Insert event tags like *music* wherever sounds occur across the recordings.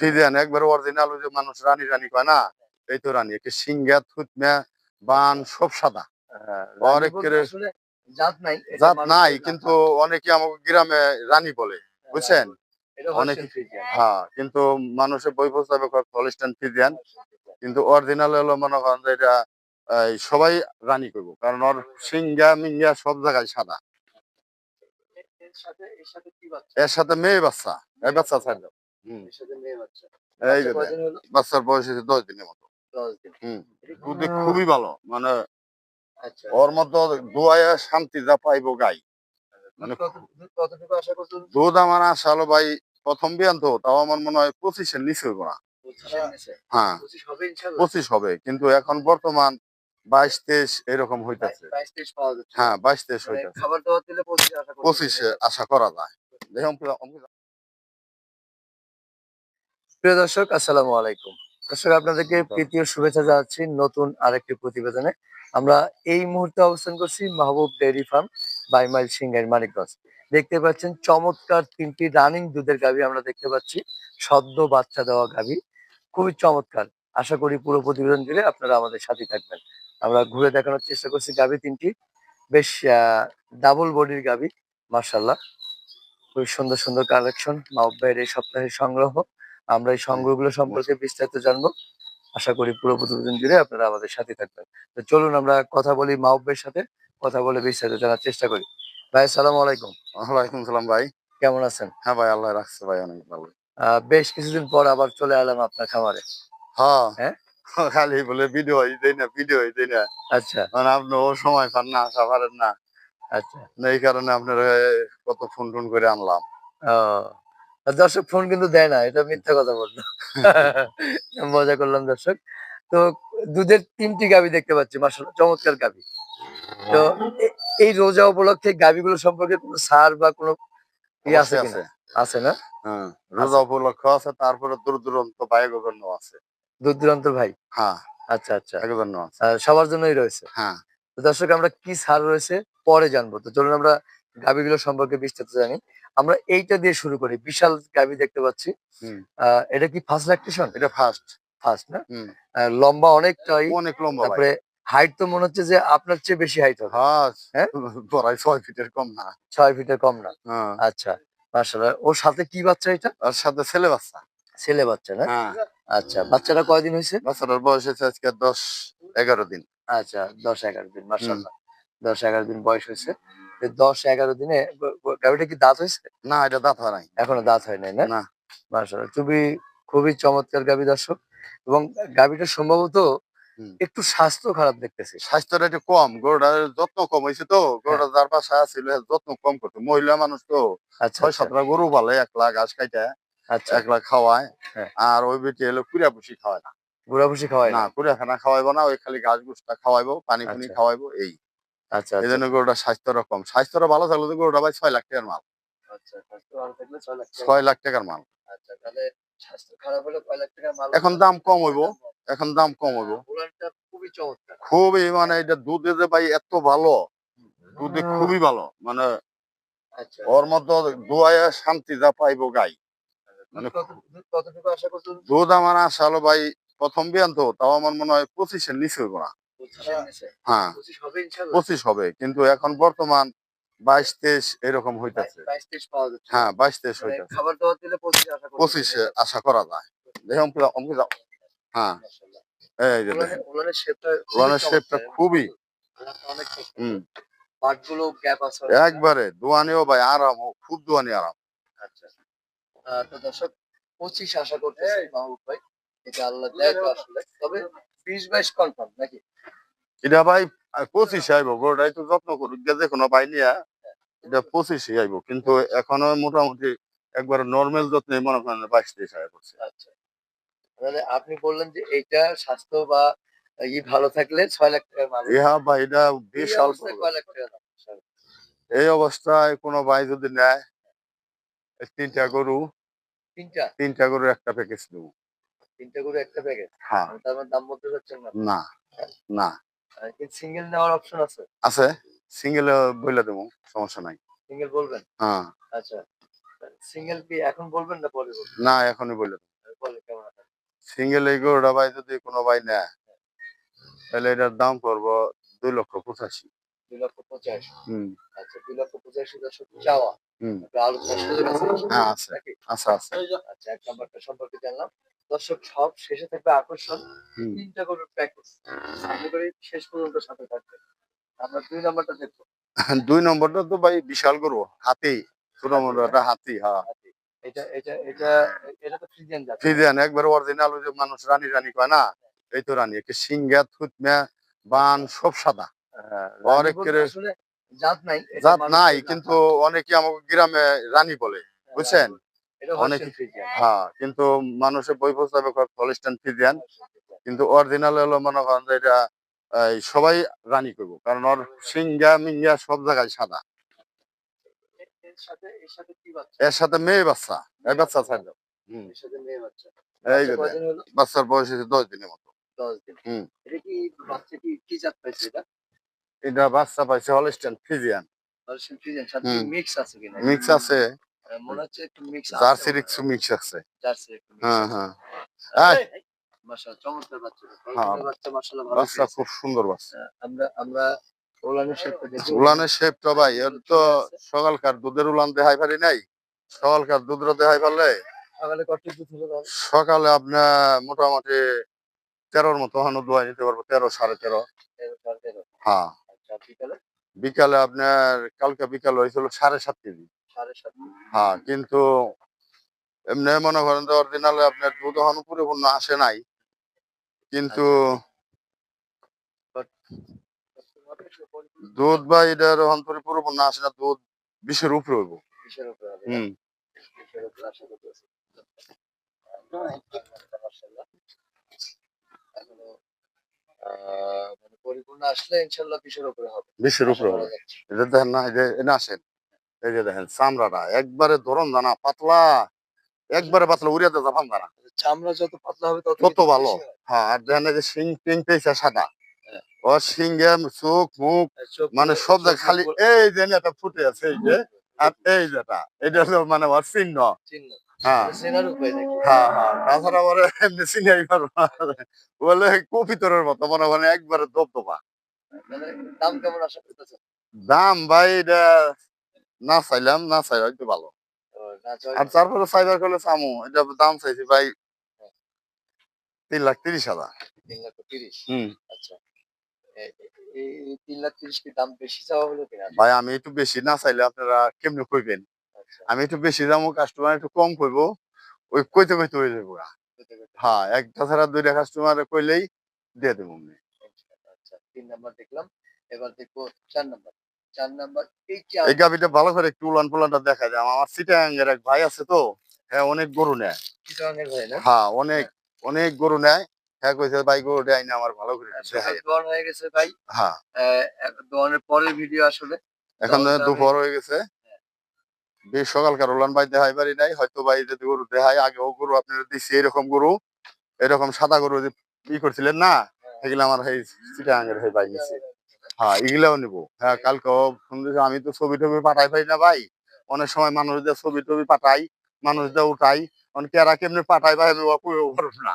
Friesian একবার original ওই যে মানুষ রানী রানী কয় না? এই তো রানী একে সিঙ্গা থুতমা বান সব সাদা। হ্যাঁ, অনেক জাত নাই জাত নাই কিন্তু অনেকে আমাকে গ্রামে রানী বলে বুঝছেন? এটা অনেক- হ্যাঁ কিন্তু মানুষের বই প্রস্তাবে হলিস্টান ফিজিয়ান কিন্তু অরিজিনাল হলো মনে করেন যে এটা সবাই রানী করব কারণ ওর সিঙ্গা মিঙ্গা সব জায়গায় সাদা। এর- এর সাথে এর বাচ্চা? এর সাথে মেয়ে বাচ্চা এই বাচ্চা ছাড়। এই বাচ্চার বয়স দশ দিনের মতো। দুধে খুবই ভালো। মানে আচ্ছা। ওর মতো দোয়ায় শান্তি যা পাইবো গাই। মানে দুধ আমার আশা হলো ভাই প্রথম বিয়ান তো তাও আমার মনে হয় পঁচিশের নিচে হইবো না। হ্যাঁ। পঁচিশ হবে কিন্তু এখন বর্তমান বাইশ তেইশ এরকম হইতেছে। হ্যাঁ বাইশ তেইশ মানে হইতেছে। পঁচিশে আশা করা যায়। দেখুন প্রিয় দর্শক আসসালামু আলাইকুম। দর্শক আপনাদেরকে তৃতীয় শুভেচ্ছা জানাচ্ছি নতুন আরেকটি প্রতিবেদনে। আমরা এই মুহূর্তে অবস্থান করছি মাহবুব ডেয়ারি ফার্ম বাইমাইল সিংহের মানিকগঞ্জ। দেখতে পাচ্ছেন চমৎকার তিনটি রানিং দুধের গাভী আমরা দেখতে পাচ্ছি সদ্য বাচ্চা দেওয়া গাভী। খুবই চমৎকার। আশা করি পুরো প্রতিবেদন জুড়ে আপনারা আমাদের সাথে থাকবেন। আমরা ঘুরে দেখানোর চেষ্টা করছি গাভী তিনটি। বেশ ডাবল বডির গাভী মার্শাল্লাহ খুবই সুন্দর সুন্দর কালেকশন মাহবুব ভাইয়ের এই সপ্তাহের সংগ্রহ। আমরা এই সংগ্রহগুলো সম্পর্কে বিস্তারিত জানব। আশা করি পুরো প্রতিবেদন জুড়ে আপনারা আমাদের সাথে থাকবেন। তো চলুন আমরা কথা বলি মাহবুবের সাথে কথা বলে বিস্তারিত জানার চেষ্টা করি। ভাই আসসালামু আলাইকুম। ওয়ালাইকুম সালাম ভাই। কেমন আছেন? হ্যাঁ ভাই আল্লাহ রাখছে ভাই অনেক ভালো। বেশ কিছুদিন পর আবার চলে এলাম আপনার খামারে। হ্যাঁ। হ্যাঁ? *laughs* খালি বলে ভিডিও দেই না ভিডিও দেই না। আচ্ছা। মানে আপনি ও সময় পান না আসা পারেন না। আচ্ছা। এই কারণে আপনার কত ফোন টোন করে আনলাম। ও দর্শক ফোন কিন্তু দেয় না এটা মিথ্যা কথা বলল। *laughs* মজা করলাম দর্শক। তো দুধের তিনটি গাবি দেখতে পাচ্ছি মাসাল্লাহ চমৎকার গাবি। তো এই রোজা উপলক্ষে গাবিগুলো সম্পর্কে কোনো সার বা কোনো আছে আছে। না? হ্যাঁ রোজা উপলক্ষ আছে তারপরে দূর দূরান্ত বাইক জন্য আছে। দূর দূরান্ত ভাই? হ্যাঁ। আচ্ছা আচ্ছা। জন্য সবার জন্যই রয়েছে? হ্যাঁ। দর্শক আমরা কি সার রয়েছে পরে জানব। তো চলুন আমরা গাবিগুলো সম্পর্কে বিস্তারিত জানি। আমরা এইটা দিয়ে শুরু করি। বিশাল গাবি দেখতে পাচ্ছি। আহ, এটা কি ফার্স্ট ল্যাকটেশন এটা ফার্স্ট ফার্স্ট না? লম্বা অনেকটাই। অনেক লম্বা তারপরে হাইট তো মনে হচ্ছে যে আপনার চেয়ে বেশি হাইট হবে। হ্যাঁ হ্যাঁ? প্রায় ছয় ফিটের কম না। ছয় ফিটের কম না। হ্যাঁ। আচ্ছা মার্শাল্লাহ ওর সাথে কি বাচ্চা এটা? আর সাথে ছেলে বাচ্চা। ছেলে বাচ্চা না? হ্যাঁ। আচ্ছা বাচ্চাটা কয়দিন হয়েছে? বাচ্চাটার বয়স হচ্ছে আজকে দশ এগারো দিন। আচ্ছা দশ এগারো দিন মার্শাল্লাহ দশ এগারো দিন বয়স হয়েছে। দশ এগারো দিনে গাভীটা কি দাঁত হয়েছে? না এটা দাঁত হয় নাই। এখনও দাঁত হয় নাই না? না। মার্শাল্লাহ খুবই খুবই চমৎকার গাভী দর্শক। এবং গাভীটা সম্ভবত একটু স্বাস্থ্য খারাপ দেখতেছি। স্বাস্থ্যটা একটু কম গরুটার যত্ন কম হয়েছে তো। গরুটা যার পাশে আছিল যত্ন কম করতো। মহিলা মানুষ তো আচ্ছা ছয় আচ্ছা, সাতটা গরু পালে এক লাখ ঘাস খাইতে আচ্ছা। এক লাখ খাওয়ায়। হ্যাঁ। আর ওই বেটি হলো কুড়িয়া পুষি খাওয়ায় না। ঘোরা ভুষি খাওয়াই না? না কুড়িয়া খানা খাওয়াইবো না ওই খালি ঘাস গুসটা খাওয়াইবো পানি পানি আচ্ছা। খাওয়াইবো এই। আচ্ছা এই আচ্ছা। জন্য গরুটা স্বাস্থ্যটা কম স্বাস্থ্যটা ভালো থাকলে তো গরুটা ভাই ছয় লাখ টাকার মাল। আচ্ছা ছয় লাখ টাকার মাল। এখন দাম কম হইবো। এখন দাম কম হইবো। খুবই মানে এটা দুধে যে ভাই এত ভালো দুধে খুবই ভালো মানে আচ্ছা। ওর মধ্যে দোয়ায় শান্তি যা পাইবো গাই। মানে দুধ আমার আশা হলো ভাই প্রথম বিয়ান তো তাও আমার মনে হয় পঁচিশের নিচে হইবো না? হ্যাঁ। পঁচিশ হবে ইনশাল্লাহ পঁচিশ হবে কিন্তু এখন বর্তমান বাইশ তেইশ এরকম হইতেছে। হ্যাঁ বাইশ তেইশ হইতেছে। খাবার দাবার দিলে পঁচিশ আশা করা। যায়। হ্যাঁ। এই যে দেখেন। উলানের- উলানের shape টা খুবই। হুম। একবারে দোয়ানিও ভাই আরাম খুব দোয়ানি আরাম। আচ্ছা। তো দর্শক পঁচিশ আশা করতেছি মাহবুব ভাই। এটা আল্লাহ দেয় তো আসলে। তবে বিশ বাইশ কনফার্ম নাকি? এটা ভাই পঁচিশে আইবো গরুটা একটু যত্ন করুক। যে কোনো পাই নিয়া এটা পঁচিশে আইবো। কিন্তু এখনও মোটামুটি একবার নর্মাল যত্নে মনে করেন বাইশ তেইশ আয় করছে। আচ্ছা। তাহলে আপনি বললেন যে এটা স্বাস্থ্য বা ই ভালো থাকলে ছয় লাখ টাকার ইহা ভাই এটা এই বিশাল অবস্থায় বড়। কয় লাখ টাকা এই অবস্থায় কোনো ভাই যদি নেয় তিনটা গরু তিনটা? তিনটা গরুর একটা প্যাকেজ দেবো। তিনটা করে একটা প্যাকেট হ্যাঁ। তার মানে দাম বলতে চাচ্ছেন না। না না। সিঙ্গেল নেওয়ার অপশন আছে? আছে। সিঙ্গেল বইলে দেবো সমস্যা নাই। সিঙ্গেল বলবেন? হ্যাঁ। আচ্ছা। সিঙ্গেল কি এখন বলবেন না পরে বলবেন? না এখনই বলে দেবো। সিঙ্গেল এই গরুটা ভাই যদি কোনো ভাই নেয় তাহলে এটার দাম পড়ব দুই লক্ষ পঁচাশি। দুই লক্ষ পঁচাশি আচ্ছা দুই লক্ষ পঁচাশি চাওয়া। হ্যাঁ? আচ্ছা এক নাম্বারটা সম্পর্কে জানলাম। দর্শক সব শেষে থাকবে আকর্ষণ। হুম। তিনটা গরুর প্যাকেজ করে শেষ পর্যন্ত সাথে আমরা দুই নাম্বারটা দেখব। *laughs* দুই নম্বরটা তো ভাই বিশাল গরু হাতি। ছোট একটা হাতি হ্যাঁ। এটা এটা এটা এটা তো ফ্রিজিয়ান জাত। ফ্রিজিয়ান একবার অরিজিনাল ওই যে মানুষ রানী রানী কয় না? এই তো রানী একে সিঙ্গা থুতমা বান সব সাদা। হ্যাঁ, অনেক রানী বলতে করে- আসলে জাত নাই জাত নাই কিন্তু অনেকে আমাকে গ্রামে রানী বলে হ্যাঁ, বুঝছেন? অনেক- হ্যাঁ কিন্তু মানুষের বই প্রস্তাবে হলিস্টান ফ্রিজিয়ান কিন্তু অরিজিনাল হলো মনে করেন যে এটা সবাই রানী করব কারণ ওর সিঙ্গা মিঙ্গা সব জায়গায় সাদা। এর সাথে মেয়ে বাচ্চা এই বাচ্চা ছাড় দাও এই বাচ্চার বয়স হচ্ছে দশ দিনের মতো। দশ দিন। হুম। এটা কি বাচ্চা কি কি জাত পাইছে এটা? এটা বাচ্চা পাইছে হলিস্টান ফ্রিজিয়ান সাথে মিক্স আছে কিনা? মিক্স আছে। মনে হচ্ছে একটু মিক্স মিক্স আছে। জার্সি একটু হ্যাঁ হ্যাঁ। মাশাআল্লাহ, চমৎকার বাচ্চা। হ্যাঁ। বাচ্চা মাশাআল্লাহ ভালো বাচ্চা খুব সুন্দর বাচ্চা। আমরা দেখি। উলানের শেপটা ভাই এর তো সকালকার দুধের উলান দেখাই পারি নাই। সকালকার দুধ দেখাই পারলে? সকালে কত দুধ হলো সকালে আপনার মোটামুটি তেরোর মতো হানো দোয়া নিতে পারব তেরো সাড়ে তেরো। হ্যাঁ। আচ্ছা বিকালে? আপনার কালকে বিকাল হয়েছিল সাড়ে সাত কেজি। হ্যাঁ কিন্তু এমনি মনে করেন যে অরিজিনালে আপনার দুধ এখনও পরিপূর্ণ আসে নাই। কিন্তু দুধ বা এটার এখন পরিপূর্ণ আসে না দুধ বিশের উপরে হইব। হুম। মানে পরিপূর্ণ আসলে ইনশাল্লাহ বিশের উপরে হবে? বিশের উপরে হবে? এটা দেখেন না এই যে এনে আসেন। এই যে দেখেন চামড়াটা একবারে ধরন জানা পাতলা। একবারে পাতলা উড়িয়াতে জাফান জানা চামড়া যত পাতলা হবে তত ভালো। হ্যাঁ। আর দেখেন যে শিং টিং পেয়েছে সাদা। হ্যাঁ। ও সিংহে চোখ মুখ মানে সব জায়গায় খালি এই যে একটা ফুটে আছে এই যে। আর এই যেটা এটা হলো মানে ওর চিহ্ন। চিহ্ন। হ্যাঁ। হ্যাঁ হ্যাঁ। তাছাড়া এমনি মতো মনে হয় একবারে দপদপা দাম কেমন আশা করতেছেন? দাম ভাই এটা না চাইলাম না চাই হয়তো ভালো। ও, না আর তারপরে সাইবার করলে চামু এটা দাম চাইছি ভাই তিন লাখ তিরিশ হাজার। তিন লাখ তিরিশ। হুম। আচ্ছা। তিন লাখ তিরিশ কি দাম বেশি চাওয়া হলো কিনা? ভাই আমি একটু বেশি না চাইলে আপনারা কেমনে কইবেন? আমি একটু বেশি দামও কাস্টমার একটু কম কইবো ওই কইতে কইতে হয়ে যাব। হ্যাঁ একটা ছাড়া দুইটা কাস্টমার কইলেই দিয়ে দেবো আমি। আচ্ছা, তিন নাম্বার দেখলাম। এবার দেখব চার নাম্বার চার নাম্বার এই গাভিটা ভালো করে একটু উলান পুলানটা দেখা যায় আমার সিটাঙ্গের এক ভাই আছে তো হ্যাঁ অনেক গরু নেয়। হ্যাঁ অনেক অনেক গরু নেয়। হ্যাঁ কইছে ভাই গরু দেয় না আমার ভালো করে দোয়ান হয়ে গেছে ভাই। হ্যাঁ। আহ, দোয়ানের পরের ভিডিও আসলে। এখন আমি- দুপুর হয়ে গেছে। বেশ সকালকার উলান ভাই দেখাই পারি নাই, হয়তো ভাই যদি গরু দেখায়, আগেও গরু আপনারা দিচ্ছি এরকম গরু, এরকম সাদা গরু যে ই করছিলেন না, এগুলো আমার এই সিটাঙ্গের হয়ে ভাই নিচ্ছে হ্যাঁ এগুলাও নিবো। হ্যাঁ কালকেও ফোন আমি তো ছবি টবি পাঠাই পাই না ভাই। অনেক সময় মানুষদের ছবি টবি পাঠাই মানুষদের উঠাই। অনেকে এরা কেমনি পাঠাই ভাই, আমি পারব না।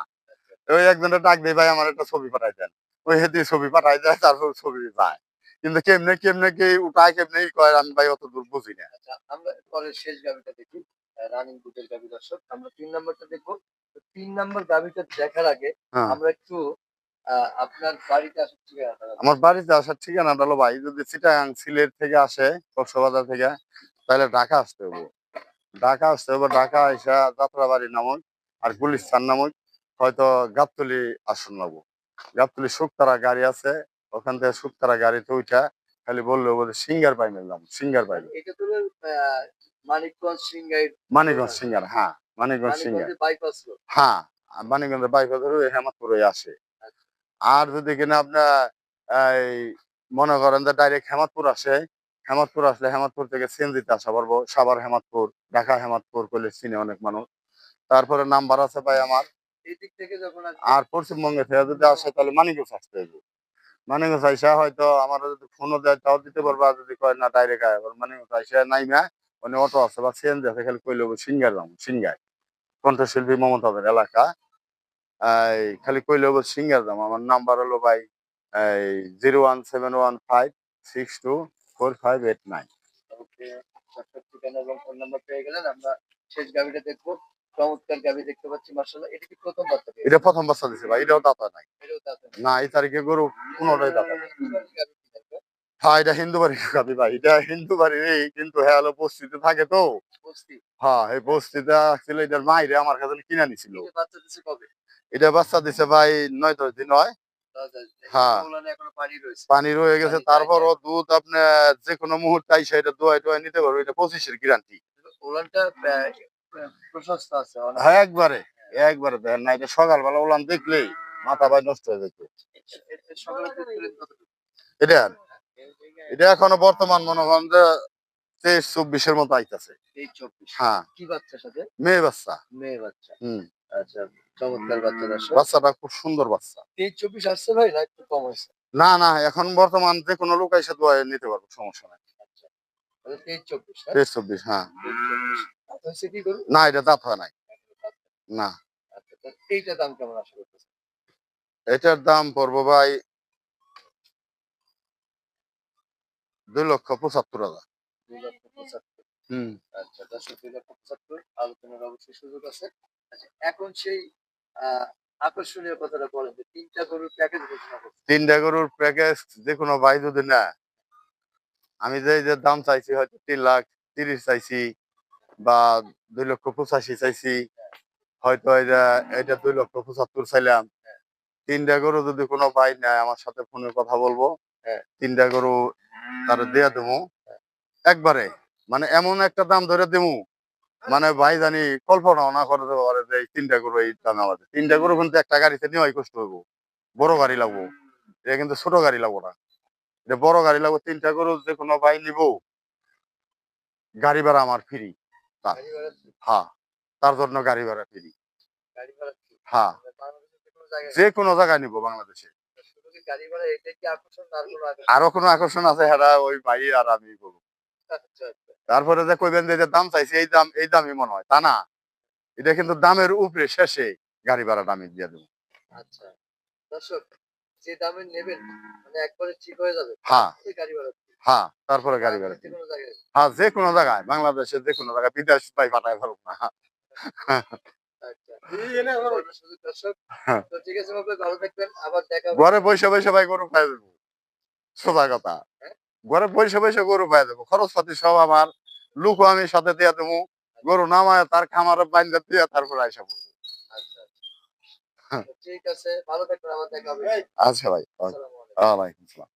ওই একজনের ডাক দেয়, ভাই, আমার একটা ছবি পাঠাই দেন ওই হেতে ছবি পাঠাই দেয়, তারপর ছবি যায় কিন্তু কেমনে কেমনে কি উঠায় কেমনে করে আমি ভাই অত দূর বুঝি না। আচ্ছা আমরা পরের শেষ গাভিটা দেখি রানিং দুধের গাভি দর্শক। আমরা তিন নাম্বারটা দেখব। তিন নাম্বার গাভিটা দেখার আগে হ্যাঁ। আমরা একটু আপনার বাড়িতে আসার ঠিকানাটা আমার বাড়িতে আসার ঠিকানাটা হলো ভাই যদি চিটাগাং সিলেট থেকে আসে কক্সবাজার থেকে তাহলে ঢাকা আসতে হবে। ঢাকা আসতে হবে ঢাকা এসে যাত্রাবাড়ি নামক আর গুলিস্তান নামক হয়তো গাবতলি আসন নেব গাবতলি শুকতারা গাড়ি আছে ওখান থেকে শুকতারা গাড়িতে উঠা খালি বলল বলে সিঙ্গার পাই নিলাম সিঙ্গার পাই মানিকগঞ্জ সিংগাই মানিকগঞ্জ সিঙ্গার হ্যাঁ মানিকগঞ্জ সিঙ্গার। হ্যাঁ মানিকগঞ্জের বাইপাস ধরে হেমাদপুরে আসে। আর যদি কিনা আপনার এই মনে করেন যে ডাইরেক্ট হেমাদপুর আসে হেমাদপুর আসলে হেমাদপুর থেকে সিএনজিতে আসা পারব সাবার হেমাদপুর ঢাকা হেমাদপুর করলে চিনে অনেক মানুষ। তারপরে নাম্বার আছে ভাই আমার। আর পশ্চিমবঙ্গে থেকে যদি আসে তাহলে মানিকগঞ্জ আসতে হবে মানিকগঞ্জ আইসা হয়তো আমার যদি ফোনও দেয়, তাও দিতে পারব। যদি কয় না ডাইরেক্ট আয়। মানিকগঞ্জ আইসা নাইমা মানে অটো আছে বা সিএনজি আছে, খালি কইলে সিঙ্গার যাব, সিঙ্গার। কণ্ঠশিল্পী মমতাদের এলাকা এই খালি কইলে হব সিঙ্গার দাম আমার নাম্বার হলো ভাই, এই zero one seven one five six two four five eight nine okay ঠিকানা এবং ফোন নাম্বার পেয়ে গেলেন। আমরা শেষ গাভিটা দেখব। চমৎকার গাভি দেখতে পাচ্ছি মার্শাল্লাহ এটা কি প্রথম বাচ্চা এটা প্রথম বাচ্চা দিছে ভাই এটাও দাতা নাই। না। না এই তারিখে গরু কোনোটাই দাতা নাই। কি গাভি কি দেখবে? হ্যাঁ এটা হিন্দু বাড়ির গাবি ভাই এটা হিন্দু বাড়ির কিন্তু হ্যাঁ হলো বস্তিতে থাকে তো। হ্যাঁ এই বস্তিতে আসলে এটার মাইরে আমার কাছে কিনে নিছিল। এটা বাচ্চা দিছে ভাই নয় দশ দিন হয়। হ্যাঁ। পানি রয়ে গেছে তারপরও দুধ আপনার যে কোনো মুহূর্তে আইসা এটা দোয়াই টোয়াই নিতে পারব এটা পঁচিশের গ্যারান্টি ওলানটা প্রশস্ত আছে হ্যাঁ একবারে একবারে দেখেন না এটা সকালবেলা দেখলেই মাথা ভাই নষ্ট হয়ে যেত? এটা এটা এখনও বর্তমান মনে করেন যে তেইশ চব্বিশের মতো আইতাছে। হ্যাঁ কি বাচ্চার সাথে? মেয়ে বাচ্চা মেয়ে বাচ্চা। হুম আচ্ছা, চমৎকার বাচ্চা বাচ্চাটা খুব সুন্দর বাচ্চা তেইশ চব্বিশ আসছে ভাই না একটু কম হয়েছে? না না এখন বর্তমান যে কোনো লোক এসে দোয়াই নিতে পারব সমস্যা নাই তাহলে তেইশ চব্বিশ না? তেইশ চব্বিশ হ্যাঁ চব্বিশ। দাঁত হয়েছে কি গরু? না এটা দাঁত হয় নাই না আচ্ছা, দাম কেমন আশা করতেছেন? এটার দাম পড়ব ভাই দুই লক্ষ পঁচাত্তর হাজার দুই লক্ষ পঁচাত্তর। হম আচ্ছা, দর্শক দুই লক্ষ পঁচাত্তর। আলোচনার অবশ্যই সুযোগ আছে। আচ্ছা, এখন সেই আহ, আকর্ষণীয় কথাটা বলেন যে তিনটা গরুর প্যাকেজ ঘোষণা করছে তিনটা গরুর প্যাকেজ যে কোনো ভাই যদি না আমি যে যে দাম চাইছি হয়তো তিন লাখ তিরিশ চাইছি বা দুই লক্ষ পঁচাশি চাইছি, হয়তো এটা এটা দুই লক্ষ পঁচাত্তর চাইলাম, তিনটা গরু যদি কোনো ভাই নেয়, আমার সাথে ফোনে কথা বলব। তিনটা গরু তার দেয়া দেবো। একবারে মানে এমন একটা দাম ধরে দেবো মানে ভাই জানি কল্পনাও না করতে পারে যে এই তিনটা গরু এই দামে আমাদের। তিনটা গরু কিন্তু একটা গাড়িতে নেওয়াই কষ্ট হইব, বড় গাড়ি লাগবো, এটা কিন্তু ছোট গাড়ি লাগবো না। এটা বড় গাড়ি লাগবো, তিনটা গরু যে কোনো ভাই নিব, গাড়ি ভাড়া আমার ফ্রি হ্যাঁ তার জন্য গাড়ি ভাড়া ফ্রি। ভাড়া? হ্যাঁ। মানে যে কোনো জায়গায় নিব বাংলাদেশে। শুধু কি গাড়ি ভাড়া এটাই কি আকর্ষণ না আর কোনো আকর্ষণ? আছে? হ্যাঁ ওই ভাই আর আমি করব আচ্ছা, আচ্ছা। তারপরে যে কইবেন যে দাম চাইছি এই দাম এই দামই মনে হয়। তা না। এটা কিন্তু দামের উপরে শেষে গাড়ি ভাড়াটা আমি দিয়ে দেবো। আচ্ছা। দর্শক যে দামে নেবেন মানে একবারে ঠিক হয়ে যাবে। হ্যাঁ। গাড়ি ভাড়া। হ্যাঁ তারপরে গাড়ি ভাড়া হ্যাঁ যে কোনো জায়গায়। বাংলাদেশের যে কোনো জায়গায় বিদেশ ভাই পাঠায় পারব না। আচ্ছা হ্যাঁ। ঘরে বসে বসে ভাই গরু পাই দেবো। সোজা কথা। হ্যাঁ? ঘরে গরু পাই দেবো। খরচ পাতি সব আমার। লুকও আমি সাথে দিয়ে দেবো। গরু নামায় তার খামারে বাইন্দা দিয়ে তারপর আইসা পড়ব। আচ্ছা আচ্ছা। ঠিক আছে ভালো থাকবেন আবার দেখা হবে। আচ্ছা ভাই ওয়ালাইকুম আসসালাম।